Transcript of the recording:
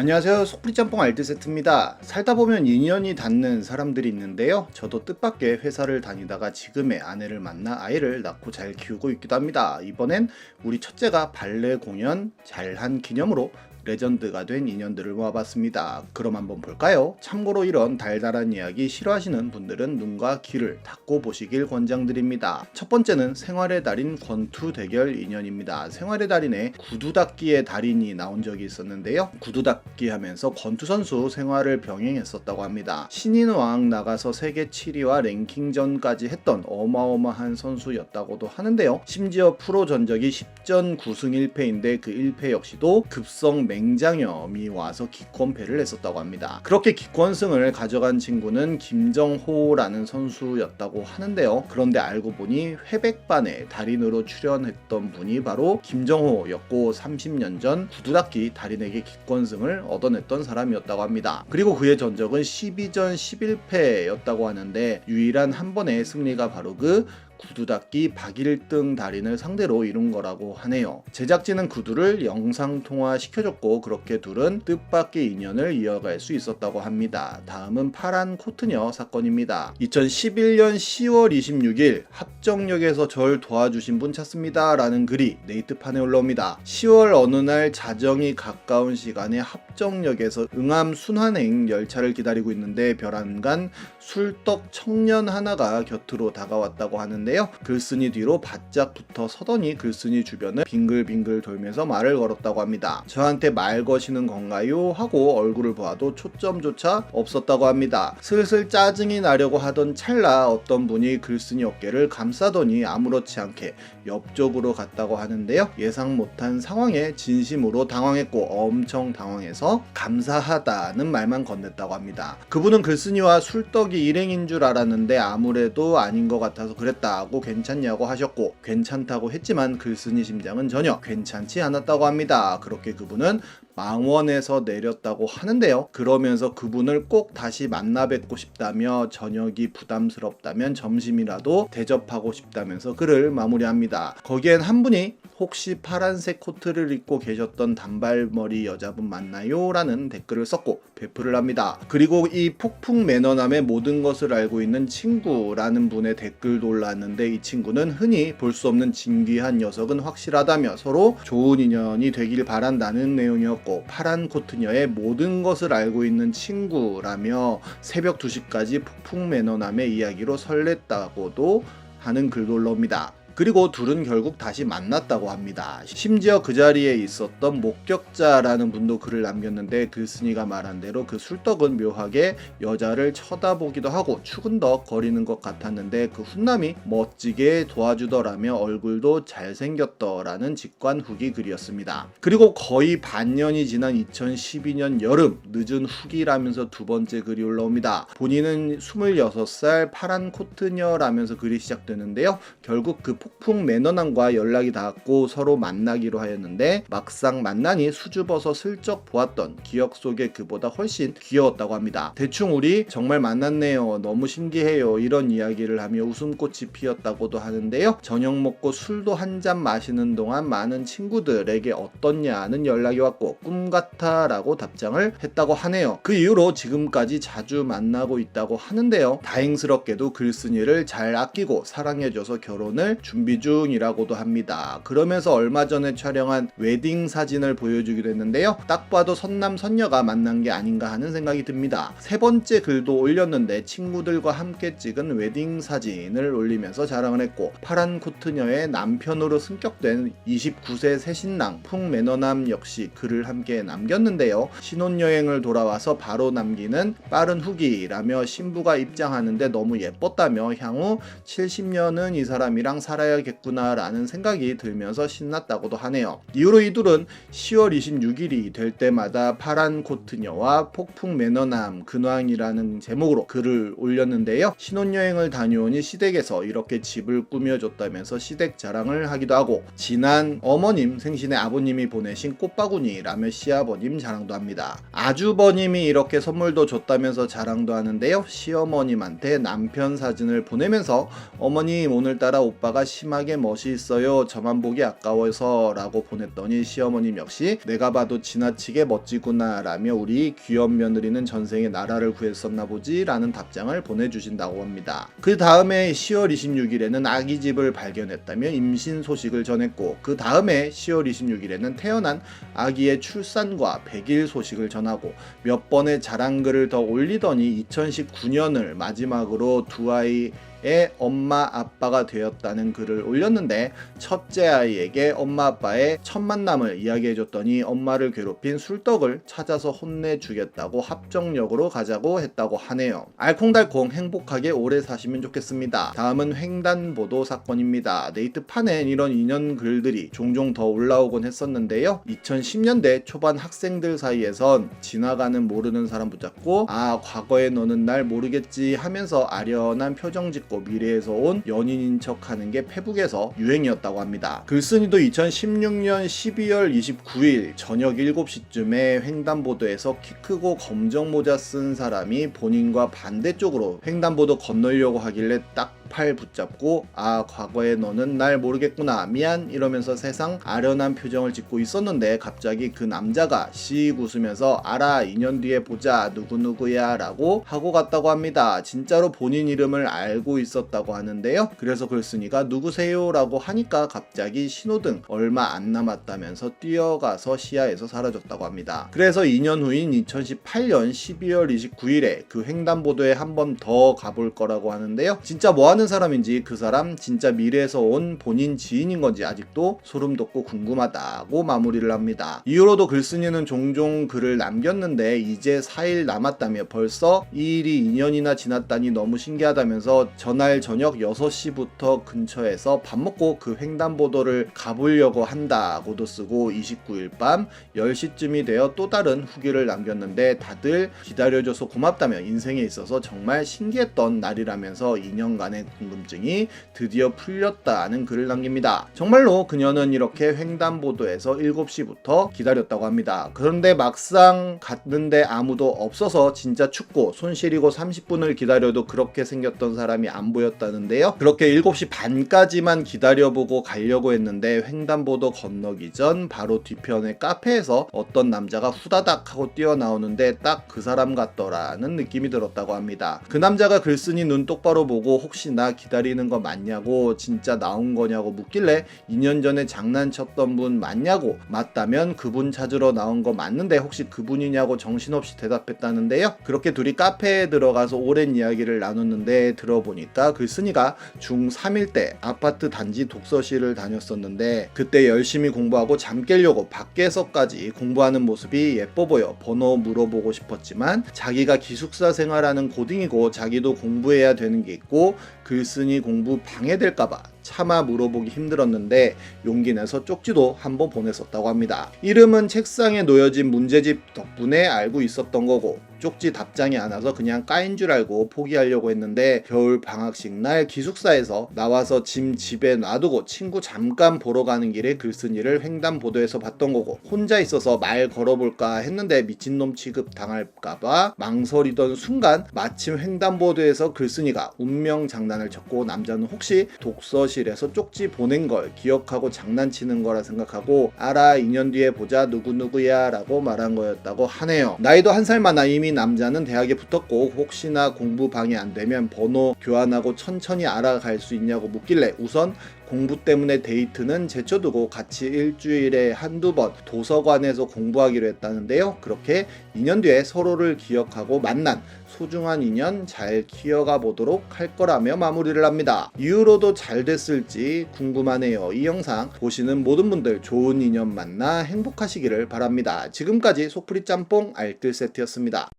안녕하세요. 속풀이짬뽕 알뜰 세트입니다. 살다 보면 인연이 닿는 사람들이 있는데요. 저도 뜻밖의 회사를 다니다가 지금의 아내를 만나 아이를 낳고 잘 키우고 있기도 합니다. 이번엔 우리 첫째가 발레 공연 잘한 기념으로 레전드가 된 인연들을 모아봤습니다. 그럼 한번 볼까요? 참고로 이런 달달한 이야기 싫어하시는 분들은 눈과 귀를 닫고 보시길 권장드립니다. 첫 번째는 생활의 달인 권투 대결 인연입니다. 생활의 달인에 구두닦기의 달인이 나온 적이 있었는데요. 구두닦기 하면서 권투 선수 생활을 병행했었다고 합니다. 신인왕 나가서 세계 7위와 랭킹전까지 했던 어마어마한 선수였다고도 하는데요. 심지어 프로 전적이 10전 9승 1패인데 그 1패 역시도 급성 맹 장염이 와서 기권패를 했었다고 합니다. 그렇게 기권승을 가져간 친구는 김정호라는 선수였다고 하는데요. 그런데 알고 보니 회백반에 달인으로 출연했던 분이 바로 김정호였고 30년 전 구두닦기 달인에게 기권승을 얻어냈던 사람이었다고 합니다. 그리고 그의 전적은 12전 11패였다고 하는데 유일한 한 번의 승리가 바로 그 구두닦기 박일등 달인을 상대로 이룬 거라고 하네요. 제작진은 구두를 영상 통화 시켜줬고 그렇게 둘은 뜻밖의 인연을 이어갈 수 있었다고 합니다. 다음은 파란 코트녀 사건입니다. 2011년 10월 26일 합정역에서 절 도와주신 분 찾습니다. 라는 글이 네이트판에 올라옵니다. 10월 어느 날 자정이 가까운 시간에 합정역에서 응암 순환행 열차를 기다리고 있는데 벼랑간 술떡 청년 하나가 곁으로 다가왔다고 하는데 요. 글쓴이 뒤로 바짝 붙어 서더니 글쓴이 주변을 빙글빙글 돌면서 말을 걸었다고 합니다. 저한테 말 거시는 건가요? 하고 얼굴을 보아도 초점조차 없었다고 합니다. 슬슬 짜증이 나려고 하던 찰나 어떤 분이 글쓴이 어깨를 감싸더니 아무렇지 않게 옆쪽으로 갔다고 하는데요. 예상 못한 상황에 진심으로 당황했고 엄청 당황해서 감사하다는 말만 건넸다고 합니다. 그분은 글쓴이와 술떡이 일행인 줄 알았는데 아무래도 아닌 것 같아서 그랬다고 괜찮냐고 하셨고 괜찮다고 했지만 글쓴이 심장은 전혀 괜찮지 않았다고 합니다. 그렇게 그분은 망원에서 내렸다고 하는데요. 그러면서 그분을 꼭 다시 만나 뵙고 싶다며 저녁이 부담스럽다면 점심이라도 대접하고 싶다면서 글을 마무리합니다. 거기엔 한 분이 혹시 파란색 코트를 입고 계셨던 단발머리 여자분 맞나요? 라는 댓글을 썼고 배플을 합니다. 그리고 이 폭풍 매너남의 모든 것을 알고 있는 친구라는 분의 댓글도 올라왔는데 이 친구는 흔히 볼 수 없는 진귀한 녀석은 확실하다며 서로 좋은 인연이 되길 바란다는 내용이었고 파란 코트녀의 모든 것을 알고 있는 친구라며 새벽 2시까지 폭풍 매너남의 이야기로 설렜다고도 하는 글도 올라옵니다. 그리고 둘은 결국 다시 만났다고 합니다. 심지어 그 자리에 있었던 목격자라는 분도 글을 남겼는데 글쓴이가 말한 대로 그 술떡은 묘하게 여자를 쳐다보기도 하고 추근덕 거리는 것 같았는데 그 훈남이 멋지게 도와주더라며 얼굴도 잘생겼더라는 직관 후기 글이었습니다. 그리고 거의 반년이 지난 2012년 여름 늦은 후기라면서 두 번째 글이 올라옵니다. 본인은 26살 파란 코트녀라면서 글이 시작되는데요. 결국 그 폭풍 매너남과 연락이 닿았고 서로 만나기로 하였는데 막상 만나니 수줍어서 슬쩍 보았던 기억 속의 그보다 훨씬 귀여웠다고 합니다. 대충 우리 정말 만났네요. 너무 신기해요. 이런 이야기를 하며 웃음꽃이 피었다고도 하는데요. 저녁 먹고 술도 한 잔 마시는 동안 많은 친구들에게 어떻냐는 연락이 왔고 꿈 같아라고 답장을 했다고 하네요. 그 이후로 지금까지 자주 만나고 있다고 하는데요. 다행스럽게도 글쓴이를 잘 아끼고 사랑해줘서 결혼을 준비 중이라고도 합니다. 그러면서 얼마 전에 촬영한 웨딩 사진을 보여주기로 했는데요. 딱 봐도 선남 선녀가 만난 게 아닌가 하는 생각이 듭니다. 세 번째 글도 올렸는데 친구들과 함께 찍은 웨딩 사진을 올리면서 자랑을 했고 파란 코트녀의 남편으로 승격된 29세 새 신랑 풍매너남 역시 글을 함께 남겼는데요. 신혼여행을 돌아와서 바로 남기는 빠른 후기라며 신부가 입장하는데 너무 예뻤다며 향후 70년은 이 사람이랑 살아야겠구나라는 생각이 들면서 신났다고도 하네요. 이후로 이 둘은 10월 26일이 될 때마다 파란 코트녀와 폭풍 매너남 근황이라는 제목으로 글을 올렸는데요. 신혼여행을 다녀오니 시댁에서 이렇게 집을 꾸며줬다면서 시댁 자랑을 하기도 하고 지난 어머님 생신에 아버님이 보내신 꽃바구니 라며 시아버님 자랑도 합니다. 아주버님이 이렇게 선물도 줬다면서 자랑도 하는데요. 시어머님한테 남편 사진을 보내면서 어머님 오늘따라 오빠가 심하게 멋이 있어요. 저만 보기 아까워서 라고 보냈더니 시어머님 역시 내가 봐도 지나치게 멋지구나 라며 우리 귀염 며느리는 전생에 나라를 구했었나 보지 라는 답장을 보내주신다고 합니다. 그 다음에 10월 26일에는 아기 집을 발견했다며 임신 소식을 전했고 그 다음에 10월 26일에는 태어난 아기의 출산과 100일 소식을 전하고 몇 번의 자랑글을 더 올리더니 2019년을 마지막으로 두 아이 의 엄마 아빠가 되었다는 글을 올렸는데 첫째 아이에게 엄마 아빠의 첫 만남을 이야기해 줬더니 엄마를 괴롭힌 술떡을 찾아서 혼내주겠다고 합정역으로 가자고 했다고 하네요. 알콩달콩 행복하게 오래 사시면 좋겠습니다. 다음은 횡단보도 사건입니다. 네이트판엔 이런 인연 글들이 종종 더 올라오곤 했었는데요. 2010년대 초반 학생들 사이에선 지나가는 모르는 사람 붙잡고 아 과거에 너는 날 모르겠지 하면서 아련한 표정 짓고 미래에서 온 연인인 척 하는 게 페북에서 유행이었다고 합니다. 글쓴이도 2016년 12월 29일 저녁 7시쯤에 횡단보도에서 키 크고 검정 모자 쓴 사람이 본인과 반대쪽으로 횡단보도 건너려고 하길래 딱 팔 붙잡고 아 과거에 너는 날 모르겠구나 미안 이러면서 세상 아련한 표정을 짓고 있었는데 갑자기 그 남자가 씩 웃으면서 알아 2년 뒤에 보자 누구누구야 라고 하고 갔다고 합니다. 진짜로 본인 이름을 알고 있었다고 하는데요. 그래서 글쓴이가 누구세요? 라고 하니까 갑자기 신호등 얼마 안 남았다면서 뛰어가서 시야에서 사라졌다고 합니다. 그래서 2년 후인 2018년 12월 29일에 그 횡단보도에 한 번 더 가볼 거라고 하는데요. 진짜 뭐 하는 사람인지 그 사람 진짜 미래에서 온 본인 지인인 건지 아직도 소름 돋고 궁금하다고 마무리를 합니다. 이후로도 글쓴이는 종종 글을 남겼는데 이제 4일 남았다며 벌써 이 일이 2년이나 지났다니 너무 신기하다면서 전날 저녁 6시부터 근처에서 밥 먹고 그 횡단보도를 가보려고 한다고도 쓰고 29일 밤 10시쯤이 되어 또 다른 후기를 남겼는데 다들 기다려줘서 고맙다며 인생에 있어서 정말 신기했던 날이라면서 2년간의 궁금증이 드디어 풀렸다는 글을 남깁니다. 정말로 그녀는 이렇게 횡단보도에서 7시부터 기다렸다고 합니다. 그런데 막상 갔는데 아무도 없어서 진짜 춥고 손 시리고 30분을 기다려도 그렇게 생겼던 사람이 안 보였다는데요. 그렇게 7시 반까지만 기다려보고 가려고 했는데 횡단보도 건너기 전 바로 뒤편의 카페에서 어떤 남자가 후다닥 하고 뛰어나오는데 딱 그 사람 같더라는 느낌이 들었다고 합니다. 그 남자가 글쓴이 눈 똑바로 보고 혹시 나 기다리는 거 맞냐고 진짜 나온 거냐고 묻길래 2년 전에 장난쳤던 분 맞냐고 맞다면 그분 찾으러 나온 거 맞는데 혹시 그분이냐고 정신없이 대답했다는데요. 그렇게 둘이 카페에 들어가서 오랜 이야기를 나눴는데 들어보니까 글쓴이가 중3일 때 아파트 단지 독서실을 다녔었는데 그때 열심히 공부하고 잠 깨려고 밖에서까지 공부하는 모습이 예뻐 보여 번호 물어보고 싶었지만 자기가 기숙사 생활하는 고딩이고 자기도 공부해야 되는 게 있고 글쓴이 공부 방해될까봐 차마 물어보기 힘들었는데 용기 내서 쪽지도 한번 보냈었다고 합니다. 이름은 책상에 놓여진 문제집 덕분에 알고 있었던 거고 쪽지 답장이 안 와서 그냥 까인 줄 알고 포기하려고 했는데 겨울 방학식 날 기숙사에서 나와서 짐 집에 놔두고 친구 잠깐 보러 가는 길에 글쓴이를 횡단보도에서 봤던 거고 혼자 있어서 말 걸어볼까 했는데 미친놈 취급 당할까봐 망설이던 순간 마침 횡단보도에서 글쓴이가 운명 장난을 쳤고 남자는 혹시 독서실에서 쪽지 보낸 걸 기억하고 장난치는 거라 생각하고 알아 2년 뒤에 보자 누구누구야 라고 말한 거였다고 하네요. 나이도 한 살 많아 이미 남자는 대학에 붙었고 혹시나 공부 방해 안 되면 번호 교환하고 천천히 알아갈 수 있냐고 묻길래 우선 공부 때문에 데이트는 제쳐두고 같이 일주일에 한두 번 도서관에서 공부하기로 했다는데요. 그렇게 2년 뒤에 서로를 기억하고 만난 소중한 인연 잘 키워가 보도록 할 거라며 마무리를 합니다. 이후로도 잘 됐을지 궁금하네요. 이 영상 보시는 모든 분들 좋은 인연 만나 행복하시기를 바랍니다. 지금까지 소프리 짬뽕 알뜰 세트였습니다.